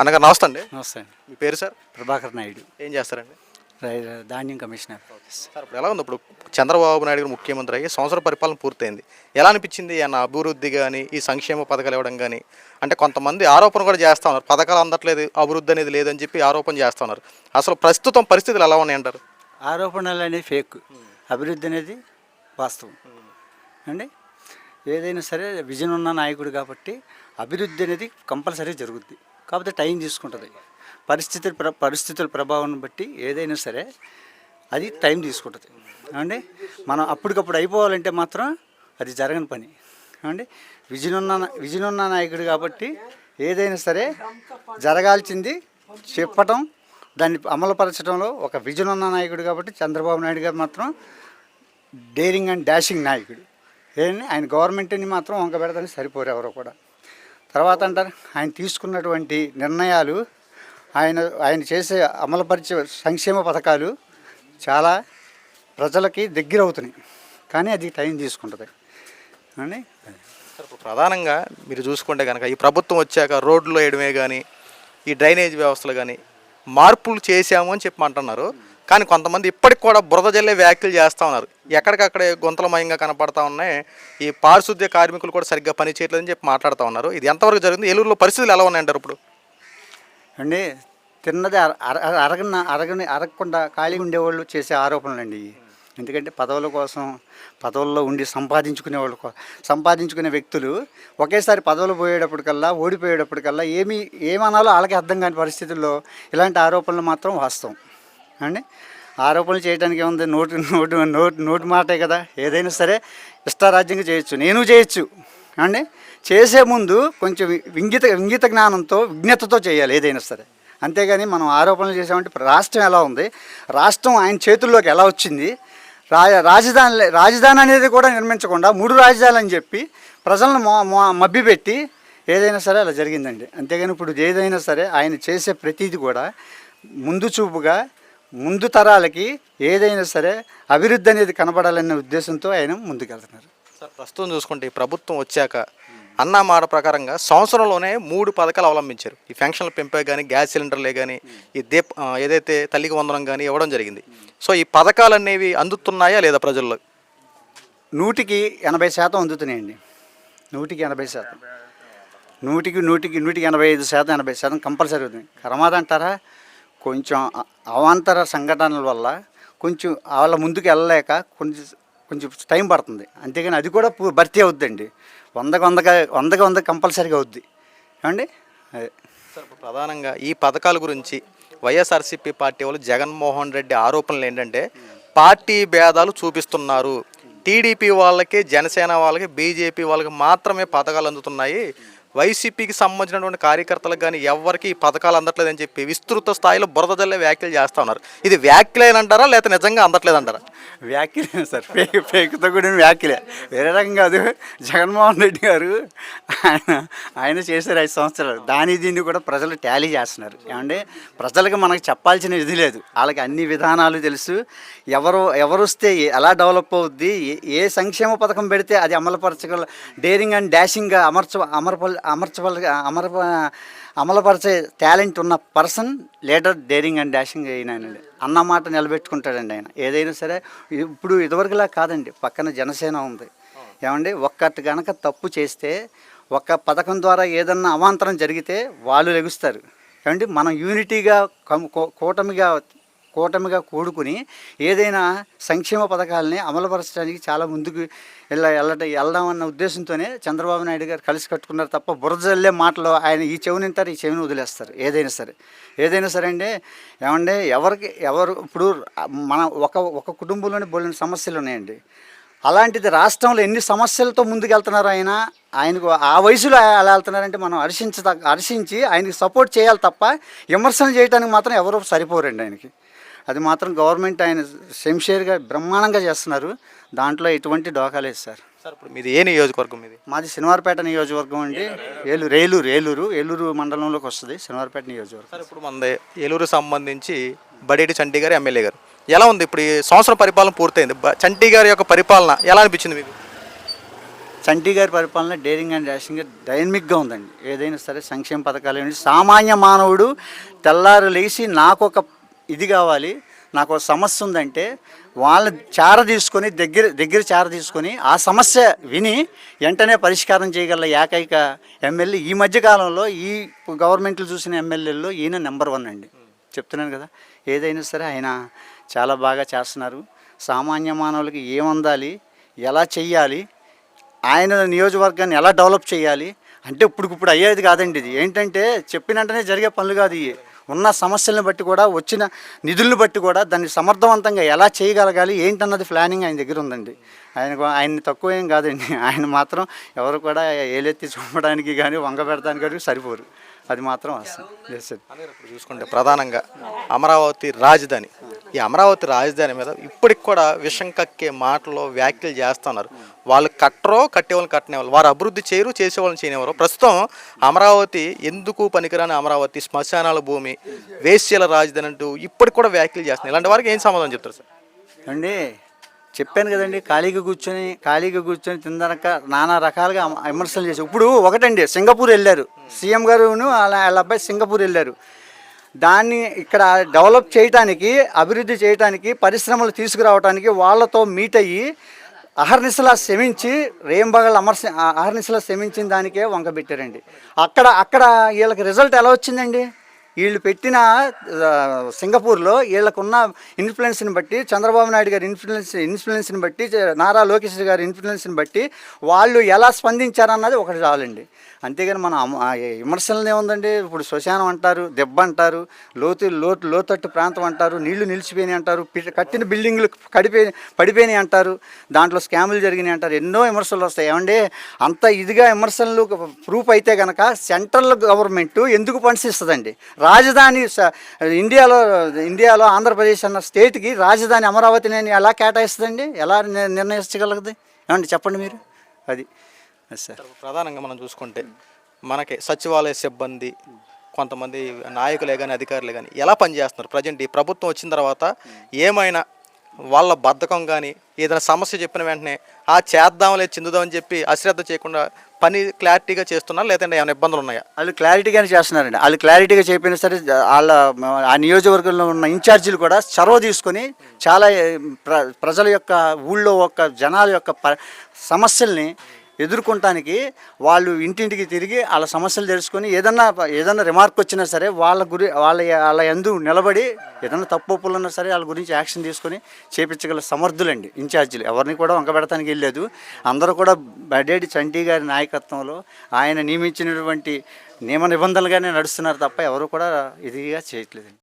అన్నగారు నమస్తే అండి. నమస్తే అండి. మీ పేరు సార్? ప్రభాకర్ నాయుడు. ఏం చేస్తారండి? రై- ధాన్యం కమిషనర్. సార్ ఇప్పుడు ఎలా ఉంది? ఇప్పుడు చంద్రబాబు నాయుడు గారు ముఖ్యమంత్రి అయ్యి సంవత్సర పరిపాలన పూర్తయింది. ఎలా అనిపించింది అన్న అభివృద్ధి కానీ ఈ సంక్షేమ పథకాలు ఇవ్వడం కానీ అంటే కొంతమంది ఆరోపణ కూడా చేస్తా ఉన్నారు. పథకాలు అందట్లేదు అభివృద్ధి అనేది లేదని చెప్పి ఆరోపణ చేస్తా ఉన్నారు. అసలు ప్రస్తుతం పరిస్థితులు ఎలా ఉన్నాయి అంటారు ఆరోపణలు అనేది ఫేక్. అభివృద్ధి అనేది వాస్తవం. అండి? ఏదైనా సరే విజన్ ఉన్న నాయకుడు కాబట్టి అభివృద్ధి అనేది కంపల్సరీ జరుగుద్ది. కాకపోతే టైం తీసుకుంటుంది. పరిస్థితుల ప్ర పరిస్థితుల ప్రభావం బట్టి ఏదైనా సరే అది టైం తీసుకుంటుంది. అండి మనం అప్పటికప్పుడు అయిపోవాలంటే మాత్రం అది జరగని పని. అండి విజయనున్న ఉన్న నాయకుడు కాబట్టి ఏదైనా సరే జరగాల్సింది చెప్పటం దాన్ని అమలుపరచడంలో ఒక విజన్ ఉన్న నాయకుడు కాబట్టి చంద్రబాబు నాయుడు గారు మాత్రం డేరింగ్ అండ్ డాషింగ్ నాయకుడు. ఏంటి ఆయన గవర్నమెంట్ని మాత్రం వంక పెడతానికి సరిపోరు ఎవరు కూడా. తర్వాత అంటారు ఆయన తీసుకున్నటువంటి నిర్ణయాలు ఆయన ఆయన చేసే అమలుపరిచే సంక్షేమ పథకాలు చాలా ప్రజలకి దగ్గర అవుతున్నాయి కానీ అది టైం తీసుకుంటుంది. అని ప్రధానంగా మీరు చూసుకుంటే కనుక ఈ ప్రభుత్వం వచ్చాక రోడ్లు వేయడమే కానీ ఈ డ్రైనేజ్ వ్యవస్థలు కానీ మార్పులు చేశాము అని చెప్పి అంటున్నారు. కానీ కొంతమంది ఇప్పటికి కూడా బురద జల్లే వ్యాఖ్యలు చేస్తూ ఉన్నారు. ఎక్కడికక్కడే గుంతలమయంగా కనపడతా ఉన్నాయి. ఈ పారిశుద్ధ్య కార్మికులు కూడా సరిగ్గా పని చేయట్లేదని చెప్పి మాట్లాడుతూ ఉన్నారు. ఇది ఎంతవరకు జరిగింది? ఏలూరులో పరిస్థితులు ఎలా ఉన్నాయంటారు ఇప్పుడు? అండి తిన్నది అర అరగన అరగని అరగకుండా ఖాళీగా ఉండేవాళ్ళు చేసే ఆరోపణలు అండి ఎందుకంటే పదవుల కోసం పదవుల్లో ఉండి సంపాదించుకునే వాళ్ళు సంపాదించుకునే వ్యక్తులు ఒకేసారి పదవులు పోయేటప్పటికల్లా ఓడిపోయేటప్పటికల్లా ఏమి ఏమనాలో వాళ్ళకి అర్థం కాని పరిస్థితుల్లో ఇలాంటి ఆరోపణలు మాత్రం వాస్తవం. అండి? ఆరోపణలు చేయడానికి ఏముంది? నోటు నోటు నోటు నోటు మాటే కదా. ఏదైనా సరే ఇష్టారాజ్యంగా చేయొచ్చు. నేను చేయొచ్చు. అండి? చేసే ముందు కొంచెం వింగిత వింగిత జ్ఞానంతో విజ్ఞతతో చేయాలి ఏదైనా సరే. అంతేగాని మనం ఆరోపణలు చేసామంటే రాష్ట్రం ఎలా ఉంది? రాష్ట్రం ఆయన చేతుల్లోకి ఎలా వచ్చింది? రా రాజధాని రాజధాని అనేది కూడా నిర్మించకుండా మూడు రాజధానులు అని చెప్పి ప్రజలను మొ మొ- మభ్యపెట్టి ఏదైనా సరే అలా జరిగిందండి. అంతేగాని ఇప్పుడు ఏదైనా సరే ఆయన చేసే ప్రతిదీ కూడా ముందు చూపుగా ముందు తరాలకి ఏదైనా సరే అభివృద్ధి అనేది కనబడాలనే ఉద్దేశంతో ఆయన ముందుకెళ్తున్నారు. సార్ ప్రస్తుతం చూసుకుంటే ఈ ప్రభుత్వం వచ్చాక అన్న మాట ప్రకారంగా సంవత్సరంలోనే మూడు పథకాలు అవలంబించారు. ఈ ఫెన్షన్ల పెంపే కానీ గ్యాస్ సిలిండర్లే కానీ ఈ దీప్ ఏదైతే తల్లికి వందనం కానీ ఇవ్వడం జరిగింది. సో ఈ పథకాలు అనేవి అందుతున్నాయా లేదా ప్రజల్లో? నూటికి ఎనభై శాతం అందుతున్నాయండి. నూటికి ఎనభై శాతం. నూటికి నూటికి నూటికి ఎనభై ఐదు శాతం ఎనభై శాతం కంపల్సరీ అవుతుంది. కర్మాద అంటారా కొంచెం అవాంతర సంఘటనల వల్ల కొంచెం వాళ్ళ ముందుకు వెళ్ళలేక కొంచెం కొంచెం టైం పడుతుంది. అంతేగాని అది కూడా భర్తీ అవుద్దండి. వందకు వందగా వందకు వంద కంపల్సరీగా అవుద్ది. ఏమండి? అదే. సార్ ప్రధానంగా ఈ పథకాల గురించి వైఎస్ఆర్సీపీ పార్టీ వాళ్ళు జగన్మోహన్ రెడ్డి ఆరోపణలు ఏంటంటే పార్టీ భేదాలు చూపిస్తున్నారు. టీడీపీ వాళ్ళకి జనసేన వాళ్ళకి బీజేపీ వాళ్ళకి మాత్రమే పథకాలు అందుతున్నాయి. వైసీపీకి సంబంధించినటువంటి కార్యకర్తలకు కానీ ఎవరికి ఈ పథకాలు అందట్లేదని చెప్పి విస్తృత స్థాయిలో బురద జల్లే వ్యాఖ్యలు చేస్తూ ఉన్నారు. ఇది వ్యాఖ్యలేనంటారా లేకపోతే నిజంగా అందట్లేదంటారా? వ్యాఖ్యలే సార్. ఫేక్ ఫేక్తో కూడిన వ్యాఖ్యలే. వేరే రకం కాదు. జగన్మోహన్ రెడ్డి గారు ఆయన ఆయన చేశారు ఐదు సంవత్సరాలు. దాని దీన్ని కూడా ప్రజలు ట్యాలీ చేస్తున్నారు. ఏమంటే ప్రజలకు మనకు చెప్పాల్సిన ఇది లేదు. వాళ్ళకి అన్ని విధానాలు తెలుసు. ఎవరు ఎవరు వస్తే ఎలా డెవలప్ అవుద్ది? ఏ- ఏ సంక్షేమ పథకం పెడితే అది అమలుపరచగల డేరింగ్ అండ్ డాషింగ్గా అమర్చ అమర్పల్ అమర్చబల అమర అమలుపరిచే టాలెంట్ ఉన్న person leader daring and dashing అయినానండి అన్న మాట నిలబెట్టుకుంటాడండి ఆయన. ఏదైనా సరే ఇప్పుడు ఇదివరకులా కాదండి పక్కన జనసేన ఉంది. ఏమండి? ఒక్కటి గనక తప్పు చేస్తే ఒక్క పథకం ద్వారా ఏదన్నా అవాంతరం జరిగితే వాళ్ళు లెగుస్తారు. ఏమండి? మనం యూనిటీగా కూటమిగా కూటమిగా కూడుకుని ఏదైనా సంక్షేమ పథకాలని అమలుపరచడానికి చాలా ముందుకు వెళ్ళ వెళ్ళట వెళ్దాం అన్న ఉద్దేశంతోనే చంద్రబాబు నాయుడు గారు కలిసి కట్టుకున్నారు తప్ప బురదల్లే మాటలు ఆయన ఈ చెవినింటారు ఈ చెవిని వదిలేస్తారు ఏదైనా సరే. ఏదైనా సరే అండి ఏమంటే ఎవరికి ఎవరు ఇప్పుడు మన ఒక ఒక కుటుంబంలోని బోలిన సమస్యలు ఉన్నాయండి. అలాంటిది రాష్ట్రంలో ఎన్ని సమస్యలతో ముందుకెళ్తున్నారు ఆయన? ఆయనకు ఆ వయసులో అలా వెళ్తున్నారంటే మనం హర్షించ హర్షించి ఆయనకి సపోర్ట్ చేయాలి తప్ప విమర్శన చేయడానికి మాత్రం ఎవరు సరిపోరండి ఆయనకి. అది మాత్రం గవర్నమెంట్ ఆయన శంషేర్గా బ్రహ్మాండంగా చేస్తున్నారు. దాంట్లో ఎటువంటి డోకా లేదు సార్. సార్ ఇప్పుడు మీది ఏ నియోజకవర్గం మీది? మాది శనివారపేట నియోజకవర్గం అండి. ఏలూరు ఏలూరు ఏలూరు ఏలూరు మండలంలోకి వస్తుంది శనివారపేట నియోజకవర్గం. సార్ ఇప్పుడు మన ఏలూరు సంబంధించి బడేటి చంటి గారు ఎమ్మెల్యే గారు. ఎలా ఉంది ఇప్పుడు ఈ సంవత్సరం పరిపాలన పూర్తయింది? చంటి గారి యొక్క పరిపాలన ఎలా అనిపించింది మీకు? చంటి గారి పరిపాలన డేరింగ్ అండ్ డాషింగ్ డైనమిక్గా ఉందండి. ఏదైనా సరే సంక్షేమ పథకాలు ఏంటి సామాన్య మానవుడు తెల్లారు లేచి నాకు ఒక ఇది కావాలి. నాకు సమస్య ఉందంటే వాళ్ళ చార తీసుకొని దగ్గర దగ్గర చార తీసుకొని ఆ సమస్య విని వెంటనే పరిష్కారం చేయగల ఏకైక ఎమ్మెల్యే ఈ మధ్యకాలంలో ఈ గవర్నమెంట్లు చూసిన ఎమ్మెల్యేల్లో ఈయన నెంబర్ వన్ అండి. చెప్తున్నాను కదా. ఏదైనా సరే ఆయన చాలా బాగా చేస్తున్నారు. సామాన్య మానవులకి ఏమందాలి ఎలా చెయ్యాలి? ఆయన నియోజకవర్గాన్ని ఎలా డెవలప్ చేయాలి? అంటే ఇప్పుడు అయ్యేది కాదండి ఇది. ఏంటంటే చెప్పిన వెంటనే జరిగే పనులు కాదు ఇవి. ఉన్న సమస్యలను బట్టి కూడా వచ్చిన నిధులను బట్టి కూడా దాన్ని సమర్థవంతంగా ఎలా చేయగలగాలి ఏంటన్నది ప్లానింగ్ ఆయన దగ్గర ఉందండి. ఆయన ఆయన్ని తక్కువ ఏం కాదండి. ఆయన మాత్రం ఎవరు కూడా ఏలెత్తి చూపడానికి కానీ వంగ పెడతానికి కానీ సరిపోరు. అది మాత్రం అసలు. చూసుకుంటే ప్రధానంగా అమరావతి రాజధాని. ఈ అమరావతి రాజధాని మీద ఇప్పటికి కూడా విషం కక్కే మాటలు వ్యాఖ్యలు చేస్తున్నారు. వాళ్ళు కట్టరో కట్టేవాళ్ళు కట్టనేవాళ్ళు వారు అభివృద్ధి చేయరు చేసేవాళ్ళని చేయనివారు ప్రస్తుతం అమరావతి ఎందుకు పనికిరాని అమరావతి శ్మశానాల భూమి వేశ్యల రాజధాని అంటూ ఇప్పటికి కూడా వ్యాఖ్యలు చేస్తున్నారు. ఇలాంటి వారికి ఏం సమాధానం చెప్తారు సార్? అండి చెప్పాను కదండి ఖాళీగా కూర్చొని ఖాళీగా కూర్చొని తిందనక నానా రకాలుగా విమర్శలు చేసి ఇప్పుడు ఒకటండి సింగపూర్ వెళ్ళారు. సీఎం గారును వాళ్ళ వాళ్ళ అబ్బాయి సింగపూర్ వెళ్ళారు. దాన్ని ఇక్కడ డెవలప్ చేయటానికి అభివృద్ధి చేయటానికి పరిశ్రమలు తీసుకురావడానికి వాళ్ళతో మీట్ అయ్యి అహర్నిశలా శ్రమించి రేంబగల్ అమర్శ అహర్నిశలా శ్రమించిన దానికే వంకబెట్టారండి అక్కడ అక్కడ వీళ్ళకి రిజల్ట్ ఎలా వచ్చిందండి? వీళ్ళు పెట్టిన సింగపూర్లో వీళ్ళకున్న ఇన్ఫ్లుయెన్స్ని బట్టి చంద్రబాబు నాయుడు గారి ఇన్ఫ్లుయెన్స్ ఇన్ఫ్లుయెన్స్ని బట్టి నారా లోకేష్ గారి ఇన్ఫ్లుయెన్స్ని బట్టి వాళ్ళు ఎలా స్పందించారన్నది ఒకటి చాలండి. అంతేగాని మన విమర్శలనే ఉందండి. ఇప్పుడు శ్మశానం అంటారు దెబ్బ అంటారు లోతు లోతు లోతట్టు ప్రాంతం అంటారు నీళ్ళు నిలిచిపోయినాయి అంటారు కట్టిన బిల్డింగ్లు కడిపోయి పడిపోయినాయి అంటారు దాంట్లో స్కాములు జరిగినాయి అంటారు ఎన్నో విమర్శలు వస్తాయి. ఏమండి? అంత ఇదిగా విమర్శలు ప్రూఫ్ అయితే కనుక సెంట్రల్ గవర్నమెంట్ ఎందుకు పనిచేస్తుందండి రాజధాని స- ఇండియాలో ఇండియాలో ఆంధ్రప్రదేశ్ అన్న స్టేట్కి రాజధాని అమరావతిని ఎలా కేటాయిస్తుందండి? ఎలా నిర్- నిర్ణయించగలగదు? ఏమండి చెప్పండి మీరు? అది. సార్. ప్రధానంగా మనం చూసుకుంటే మనకి సచివాలయ సిబ్బంది కొంతమంది నాయకులే కానీ అధికారులే కానీ ఎలా పనిచేస్తున్నారు? ప్రజెంట్ ఈ ప్రభుత్వం వచ్చిన తర్వాత ఏమైనా వాళ్ళ బద్ధకం కానీ ఏదైనా సమస్య చెప్పిన వెంటనే ఆ చేద్దాంలే చిందుదామని చెప్పి అశ్రద్ధ చేయకుండా పని క్లారిటీగా చేస్తున్నారు లేదంటే ఏమైనా ఇబ్బందులు ఉన్నాయా? వాళ్ళు క్లారిటీగానే చేస్తున్నారండి. వాళ్ళు క్లారిటీగా చెప్పినా సరే వాళ్ళ ఆ నియోజకవర్గంలో ఉన్న ఇన్ఛార్జీలు కూడా చొరవ తీసుకొని చాలా ప్ర ప్రజల యొక్క ఊళ్ళో ఒక జనాల యొక్క ప సమస్యల్ని ఎదుర్కొనటానికి వాళ్ళు ఇంటింటికి తిరిగి వాళ్ళ సమస్యలు తెలుసుకొని ఏదన్నా ఏదన్నా రిమార్క్ వచ్చినా సరే వాళ్ళ గురి వాళ్ళ వాళ్ళ ఎందు నిలబడి ఏదన్నా తప్పు ఉన్నా సరే వాళ్ళ గురించి యాక్షన్ తీసుకొని చేపించగల సమర్థులండి ఇన్ఛార్జీలు. ఎవరిని కూడా వంకబెడటానికి వెళ్ళలేదు అందరూ కూడా బడేడి చంటి గారి నాయకత్వంలో ఆయన నియమించినటువంటి నియమ నిబంధనలుగానే నడుస్తున్నారు తప్ప ఎవరు కూడా ఇదిగా చేయట్లేదండి.